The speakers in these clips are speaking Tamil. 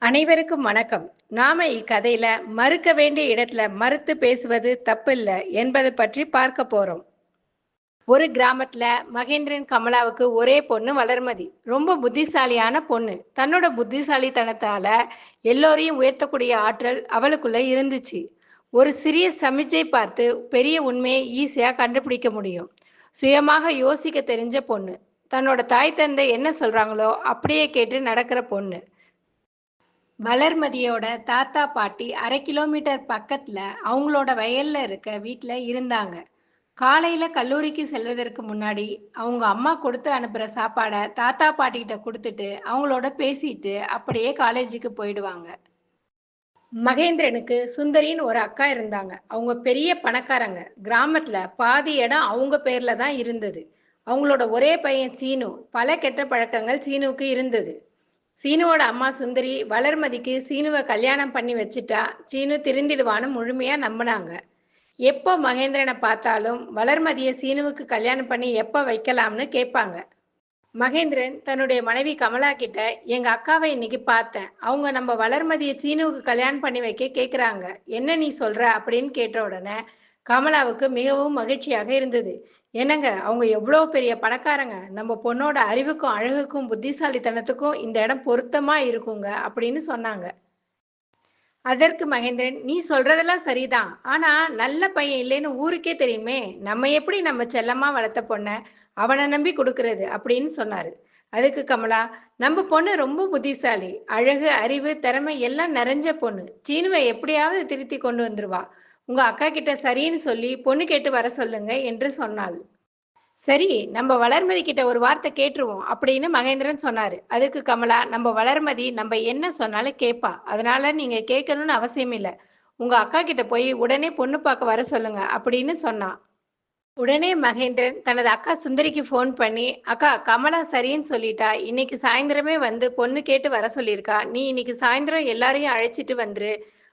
அனைவருக்கும் வணக்கம். நாம இக்கதையில மறுக்க வேண்டிய இடத்துல மறுத்து பேசுவது தப்பில்ல என்பதை பற்றி பார்க்க போறோம். ஒரு கிராமத்துல மகேந்திரன் கமலாவுக்கு ஒரே பொண்ணு வளர்மதி. ரொம்ப புத்திசாலியான பொண்ணு. தன்னோட புத்திசாலித்தனத்தால எல்லோரையும் உயர்த்தக்கூடிய ஆற்றல் அவளுக்குள்ள இருந்துச்சு. ஒரு சிறிய சமிச்சை பார்த்து பெரிய உண்மையை ஈஸியா கண்டுபிடிக்க முடியும். சுயமாக யோசிக்க தெரிஞ்ச பொண்ணு. தன்னோட தாய் தந்தை என்ன சொல்றாங்களோ அப்படியே கேட்டு நடக்கிற பொண்ணு. வளர்மதியோட தாத்தா பாட்டி அரை கிலோமீட்டர் பக்கத்துல அவங்களோட வயல்ல இருக்க வீட்டில் இருந்தாங்க. காலையில கல்லூரிக்கு செல்வதற்கு முன்னாடி அவங்க அம்மா கொடுத்து அனுப்புற சாப்பாடை தாத்தா பாட்டிகிட்ட கொடுத்துட்டு அவங்களோட பேசிட்டு அப்படியே காலேஜுக்கு போயிடுவாங்க. மகேந்திரனுக்கு சுந்தரின்னு ஒரு அக்கா இருந்தாங்க. அவங்க பெரிய பணக்காரங்க. கிராமத்துல பாதி இடம் அவங்க பேர்ல தான் இருந்தது. அவங்களோட ஒரே பையன் சீனு. பல கெட்ட பழக்கங்கள் சீனுவுக்கு இருந்தது. சீனுவோட அம்மா சுந்தரி வளர்மதிக்கு சீனுவை கல்யாணம் பண்ணி வச்சுட்டா சீனு திருந்திடுவான்னு முழுமையா நம்பினாங்க. எப்போ மகேந்திரனை பார்த்தாலும் வளர்மதியை சீனுவுக்கு கல்யாணம் பண்ணி எப்போ வைக்கலாம்னு கேட்பாங்க. மகேந்திரன் தன்னுடைய மனைவி கமலா கிட்ட எங்க அக்காவை இன்னைக்கு பார்த்தேன். அவங்க நம்ம வளர்மதியை சீனுவுக்கு கல்யாணம் பண்ணி வைக்க கேட்குறாங்க என்ன நீ சொல்ற? அப்படின்னு கேட்ட உடனே கமலாவுக்கு மிகவும் மகிழ்ச்சியாக இருந்தது. என்னங்க அவங்க எவ்வளோ பெரிய பணக்காரங்க. நம்ம பொண்ணோட அறிவுக்கும் அழகுக்கும் புத்திசாலித்தனத்துக்கும் இந்த இடம் பொருத்தமா இருக்குங்க அப்படின்னு சொன்னாங்க. அதற்கு மகேந்திரன் நீ சொல்றதெல்லாம் சரிதான். ஆனா நல்ல பையன் இல்லைன்னு ஊருக்கே தெரியுமே. நம்ம எப்படி நம்ம செல்லமா வளர்த்த பொண்ண அவனை நம்பி கொடுக்கறது? அப்படின்னு சொன்னாரு. அதுக்கு கமலா நம்ம பொண்ணு ரொம்ப புத்திசாலி. அழகு அறிவு திறமை எல்லாம் நிறைஞ்ச பொண்ணு. சீனுவை எப்படியாவது திருத்தி கொண்டு வந்துருவா. உங்க அக்கா கிட்ட சரின்னு சொல்லி பொண்ணு கேட்டு வர சொல்லுங்க என்று சொன்னாள். சரி நம்ம வளர்மதி கிட்ட ஒரு வார்த்தை கேட்டுருவோம் அப்படின்னு மகேந்திரன் சொன்னாரு. அதுக்கு கமலா நம்ம வளர்மதி நம்ம என்ன சொன்னாலும் கேட்பா அதனால நீங்க கேட்கணும்னு அவசியம் இல்லை. உங்க அக்கா கிட்ட போய் உடனே பொண்ணு பார்க்க வர சொல்லுங்க அப்படின்னு சொன்னான் உடனே மகேந்திரன் தனது அக்கா சுந்தரிக்கு ஃபோன் பண்ணி அக்கா கமலா சரின்னு சொல்லிட்டா. இன்னைக்கு சாயந்தரமே வந்து பொண்ணு கேட்டு வர சொல்லியிருக்கா. நீ இன்னைக்கு சாயந்தரம் எல்லாரையும் அழைச்சிட்டு வந்துரு.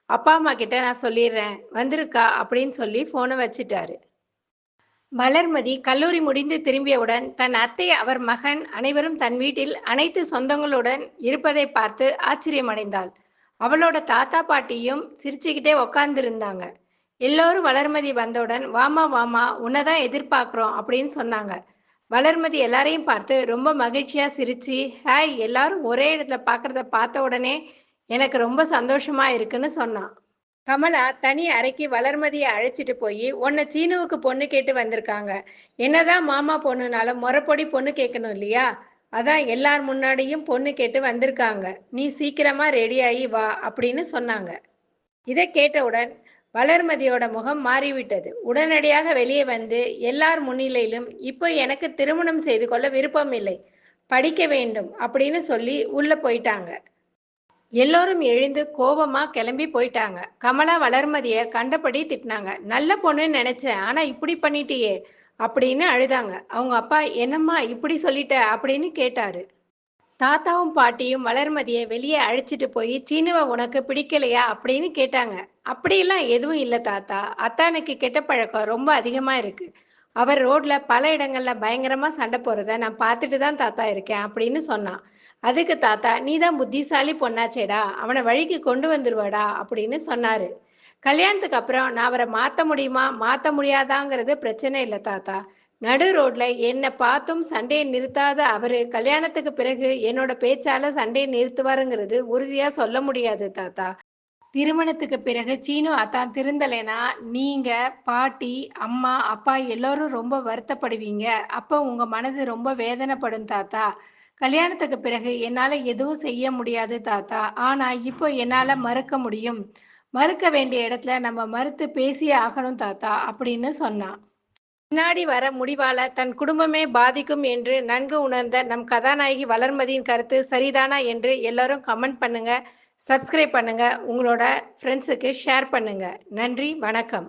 அப்பா அம்மா கிட்ட நான் சொல்லிடுறேன் வந்திருக்கா? அப்படின்னு சொல்லி ஃபோனை வச்சிட்டாரு. வளர்மதி கல்லூரி முடிந்து திரும்பியவுடன் தன் அத்தை அவர் மகன் அனைவரும் தன் வீட்டில் அனைத்து சொந்தங்களுடன் இருப்பதை பார்த்து ஆச்சரியமடைந்தாள். அவளோட தாத்தா பாட்டியும் சிரிச்சுக்கிட்டே உக்காந்துருந்தாங்க. எல்லோரும் வளர்மதி வந்தவுடன் வாமா வாமா உன்னதான் எதிர்பார்க்குறோம் அப்படின்னு சொன்னாங்க. வளர்மதி எல்லாரையும் பார்த்து ரொம்ப மகிழ்ச்சியாக சிரித்து ஹாய் எல்லாரும் ஒரே இடத்துல பார்க்குறத பார்த்த உடனே எனக்கு ரொம்ப சந்தோஷமா இருக்குன்னு சொன்னான். கமலா தனி அறைக்கு வளர்மதியை அழைச்சிட்டு போய் உன்னை சீனுவுக்கு பொண்ணு கேட்டு வந்திருக்காங்க. என்னதான் மாமா பொண்ணுனாலும் முறப்பொடி பொண்ணு கேட்கணும் இல்லையா? அதான் எல்லார் முன்னாடியும் பொண்ணு கேட்டு வந்திருக்காங்க. நீ சீக்கிரமா ரெடியாகி வா அப்படின்னு சொன்னாங்க. இதை கேட்டவுடன் வளர்மதியோட முகம் மாறிவிட்டது. உடனடியாக வெளியே வந்து எல்லார் முன்னிலையிலும் இப்போ எனக்கு திருமணம் செய்து கொள்ள விருப்பம் இல்லை. படிக்க வேண்டும் அப்படின்னு சொல்லி உள்ள போயிட்டாங்க. எல்லோரும் எழுந்து கோபமா கிளம்பி போயிட்டாங்க. கமலா வளர்மதிய கண்டபடி திட்டினாங்க. நல்ல பொண்ணுன்னு நினைச்சேன் ஆனா இப்படி பண்ணிட்டியே அப்படின்னு அழுதாங்க. அவங்க அப்பா என்னம்மா இப்படி சொல்லிட்ட? அப்படின்னு கேட்டாரு. தாத்தாவும் பாட்டியும் வளர்மதியை வெளியே அழைச்சிட்டு போய் சீனுவை உனக்கு பிடிக்கலையா? அப்படின்னு கேட்டாங்க. அப்படியெல்லாம் எதுவும் இல்லை தாத்தா. அத்தானுக்கு கெட்ட பழக்கம் ரொம்ப அதிகமா இருக்கு. அவர் ரோட்ல பல இடங்கள்ல பயங்கரமா சண்டை போறத நான் பார்த்துட்டு தான் தாத்தா இருக்கேன் அப்படின்னு சொன்னான். அதுக்கு தாத்தா நீ தான் புத்திசாலி பொண்ணாச்சேடா அவனை வழிக்கு கொண்டு வந்துருவாடா அப்படின்னு சொன்னாரு. கல்யாணத்துக்கு அப்புறம் நான் அவரை மாத்த முடியுமா? மாத்த முடியாதாங்கிறது பிரச்சனை இல்லை தாத்தா. நடு ரோட்ல என்னை பார்த்தும் சண்டையை நிறுத்தாத அவரு கல்யாணத்துக்கு பிறகு என்னோட பேச்சால சண்டையை நிறுத்துவாருங்கிறது உறுதியா சொல்ல முடியாது தாத்தா. திருமணத்துக்கு பிறகு சீனு அத்தான் திருந்தலைனா நீங்க பாட்டி அம்மா அப்பா எல்லோரும் ரொம்ப வருத்தப்படுவீங்க. அப்போ உங்க மனது ரொம்ப வேதனைப்படும் தாத்தா. கல்யாணத்துக்கு பிறகு என்னால எதுவும் செய்ய முடியாது தாத்தா. ஆனா இப்போ என்னால மறுக்க முடியும். மறுக்க வேண்டிய இடத்துல நம்ம மறுத்து பேசியே ஆகணும் தாத்தா அப்படின்னு சொன்னான் பின்னாடி வர முடிவால தன் குடும்பமே பாதிக்கும் என்று நன்கு உணர்ந்த நம் கதாநாயகி வளர்மதியின் கருத்து சரிதானா என்று எல்லாரும் கமெண்ட் பண்ணுங்க சப்ஸ்கிரைப் பண்ணுங்க. உங்களோட ஃப்ரெண்ட்ஸுக்கு ஷேர் பண்ணுங்க. நன்றி வணக்கம்.